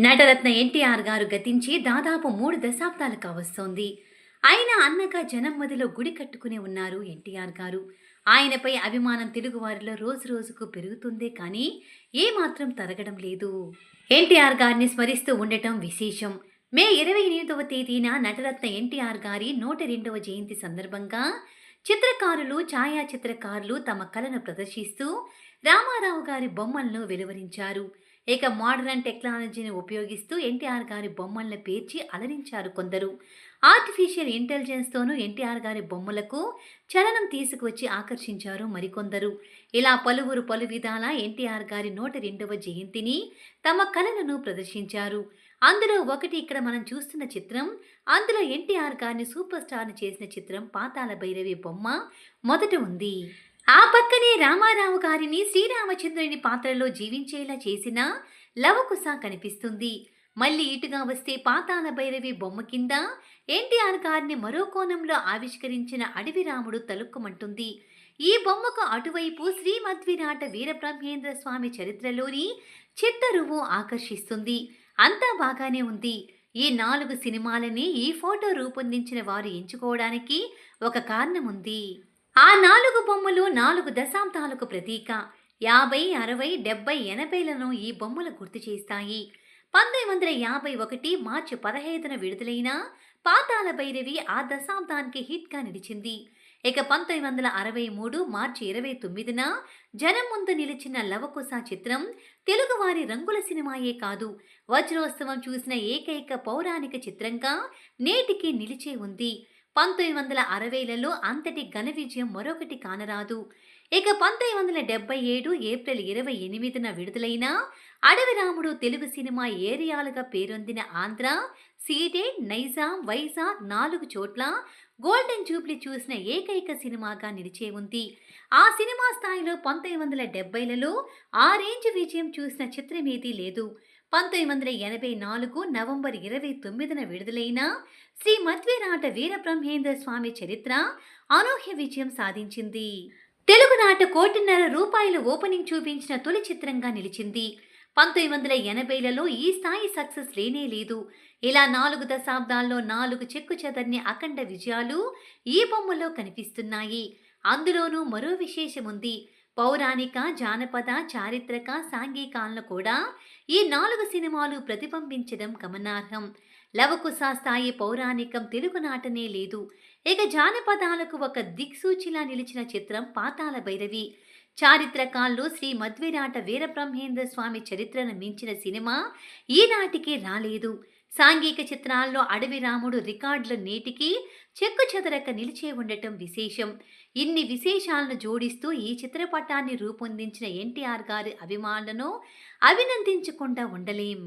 నటరత్న ఎన్టీఆర్ గారు గతించి దాదాపు మూడు దశాబ్దాలు కావస్తోంది. ఆయన అన్నగా జనం మదిలో గుడి కట్టుకుని ఉన్నారు ఎన్టీఆర్ గారు. ఆయనపై అభిమానం తెలుగువారిలో రోజు రోజుకు పెరుగుతుందే కానీ ఏమాత్రం తరగడం లేదు. ఎన్టీఆర్ గారిని స్మరిస్తూ ఉండటం విశేషం. మే ఇరవై ఎనిమిదవ తేదీన నటరత్న ఎన్టీఆర్ గారి నూట రెండవ జయంతి సందర్భంగా చిత్రకారులు ఛాయాచిత్రకారులు తమ కళను ప్రదర్శిస్తూ రామారావు గారి బొమ్మలను వెలువరించారు. ఇక మోడర్న్ టెక్నాలజీని ఉపయోగిస్తూ ఎన్టీఆర్ గారి బొమ్మలను పేర్చి అలరించారు కొందరు. ఆర్టిఫిషియల్ ఇంటెలిజెన్స్తోనూ ఎన్టీఆర్ గారి బొమ్మలకు చలనం తీసుకువచ్చి ఆకర్షించారు మరికొందరు. ఇలా పలువురు పలు విధాల ఎన్టీఆర్ గారి నూట రెండవ జయంతిని తమ కళలను ప్రదర్శించారు. అందులో ఒకటి ఇక్కడ మనం చూస్తున్న చిత్రం అందులో ఎన్టీఆర్ గారిని సూపర్ స్టార్ని చేసిన చిత్రం పాతాళ భైరవి బొమ్మ మొదట ఉంది. ఆ పక్కనే రామారావు గారిని శ్రీరామచంద్రుని పాత్రలో జీవించేలా చేసిన లవకుశ కనిపిస్తుంది. మళ్ళీ ఇటుగా వస్తే పాతాల భైరవి బొమ్మ కింద ఎన్టీఆర్ గారిని మరో కోణంలో ఆవిష్కరించిన అడవి రాముడు తలుక్కుమంటుంది. ఈ బొమ్మకు అటువైపు శ్రీమద్విరాట వీరబ్రహ్మేంద్ర స్వామి చరిత్రలోని చిత్తరువు ఆకర్షిస్తుంది. అంతా బాగానే ఉంది. ఈ నాలుగు సినిమాలని ఈ ఫోటో రూపొందించిన వారు ఎంచుకోవడానికి ఒక కారణం ఉంది. ఆ నాలుగు బొమ్మలు నాలుగు దశాబ్దాలకు ప్రతీక. యాభై అరవై డెబ్బై ఎనభైలను ఈ బొమ్మలు గుర్తు చేస్తాయి. పంతొమ్మిది వందల యాభై ఒకటి మార్చి పదహైదున విడుదలైన పాతాల భైరవి ఆ దశాబ్దానికి హిట్గా నిలిచింది. ఇక పంతొమ్మిది వందల అరవై మూడు మార్చి ఇరవై తొమ్మిదిన జనం ముందు నిలిచిన లవకుశ చిత్రం తెలుగువారి రంగుల సినిమాయే కాదు. వజ్రోత్సవం చూసిన ఏకైక పౌరాణిక చిత్రంగా నేటికి నిలిచే ఉంది. పంతొమ్మిది వందల అరవైలలో అంతటి ఘన విజయం మరొకటి కానరాదు. ఇక పంతొమ్మిది వందల డెబ్బై ఏడు ఏప్రిల్ ఇరవై ఎనిమిదిన విడుదలైన అడవి రాముడు తెలుగు సినిమా ఏరియాలుగా పేరొందిన ఆంధ్ర సీడెడ్ నైజాం వైజాగ్ నాలుగు చోట్ల గోల్డెన్ జూబ్లీ చూసిన ఏకైక సినిమాగా నిలిచే ఉంది. ఆ సినిమా స్థాయిలో పంతొమ్మిది వందల డెబ్బైలలో ఆ రేంజ్ విజయం చూసిన చిత్రమేదీ లేదు. పంతొమ్మిది వందల ఎనభై నాలుగు నవంబర్ ఇరవై తొమ్మిదిన విడుదలైన శ్రీ మధ్వీరాట వీరబ్రహ్మేంద్ర స్వామి చరిత్ర అనూహ్య విజయం సాధించింది. తెలుగునాట కోటిన్నర రూపాయల ఓపెనింగ్ చూపించిన తొలి చిత్రంగా నిలిచింది. పంతొమ్మిది వందల ఎనభైలలో ఈ స్థాయి సక్సెస్ లేనే లేదు. ఇలా నాలుగు దశాబ్దాల్లో నాలుగు చెక్కు చెదర్ని అఖండ విజయాలు ఈ బొమ్మలో కనిపిస్తున్నాయి. అందులోనూ మరో విశేషం ఉంది పౌరాణిక జానపద చారిత్రక సాంఘికాలను కూడా ఈ నాలుగు సినిమాలు ప్రతిబింబించడం గమనార్హం. లవకుశ స్థాయి పౌరాణికం తెలుగు నాటనే లేదు. ఇక జానపదాలకు ఒక దిక్సూచిలా నిలిచిన చిత్రం పాతాళ భైరవి. చారిత్రకాల్లో శ్రీ మధ్విరాట వీరబ్రహ్మేంద్ర స్వామి చరిత్రను మించిన సినిమా ఈనాటికి రాలేదు. సాంఘిక చిత్రాల్లో అడవి రాముడు రికార్డుల నేటికి చెక్కు చెదరక నిలిచే ఉండటం విశేషం. ఇన్ని విశేషాలను జోడిస్తూ ఈ చిత్రపటాన్ని రూపొందించిన ఎన్టీఆర్ గారి అభిమానులను అభినందించకుండా ఉండలేం.